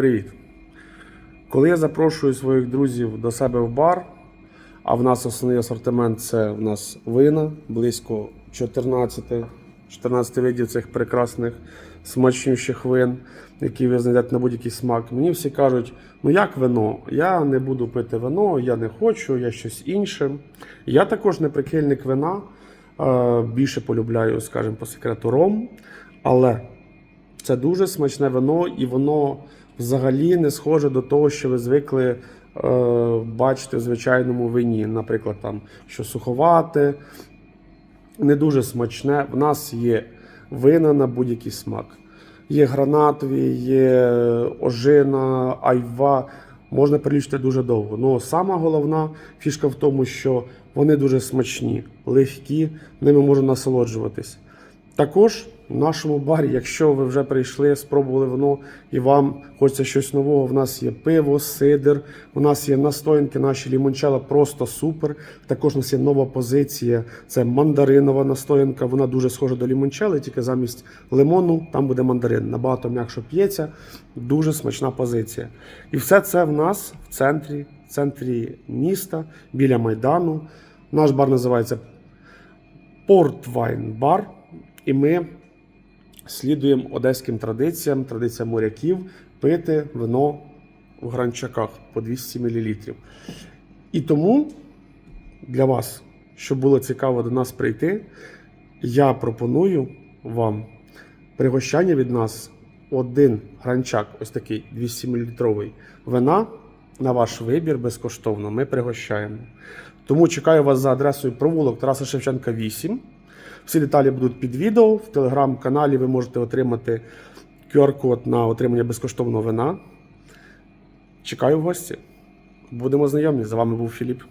Привіт! Коли я запрошую своїх друзів до себе в бар, а в нас основний асортимент це в нас вина, близько 14, 14 видів цих прекрасних смачнющих вин, які ви знайдете на будь-який смак. Мені всі кажуть, ну як вино? Я не буду пити вино, я не хочу, я щось інше. Я також не прихильник вина, більше полюбляю, скажімо, по секрету ром. Але це дуже смачне вино, і воно взагалі не схоже до того, що ви звикли е, бачити в звичайному вині. Наприклад, там що суховате, не дуже смачне. В нас є вина на будь-який смак. Є гранатові, є ожина, айва. Можна перелічити дуже довго. Ну, сама головна фішка в тому, що вони дуже смачні, легкі, ними можна насолоджуватись. Також в нашому барі, якщо ви вже прийшли, спробували вино і вам хочеться щось нового, в нас є пиво, сидр, у нас є настоянки, наші лімончела просто супер. Також у нас є нова позиція, це мандаринова настоянка. Вона дуже схожа до лімончели, тільки замість лимону там буде мандарин. Набагато м'якше п'ється, дуже смачна позиція. І все це в нас в центрі, в центрі міста, біля Майдану. Наш бар називається Портвайн бар. І ми слідуємо одеським традиціям, традиціям моряків пити вино в гранчаках по 200 мл. І тому для вас, щоб було цікаво до нас прийти, я пропоную вам пригощання від нас один гранчак, ось такий 200 мл вина на ваш вибір безкоштовно. Ми пригощаємо. Тому чекаю вас за адресою провулок Тараса Шевченка 8. Всі деталі будуть під відео. В телеграм-каналі ви можете отримати QR-код на отримання безкоштовного вина. Чекаю в гості. Будемо знайомі. З вами був Філіп.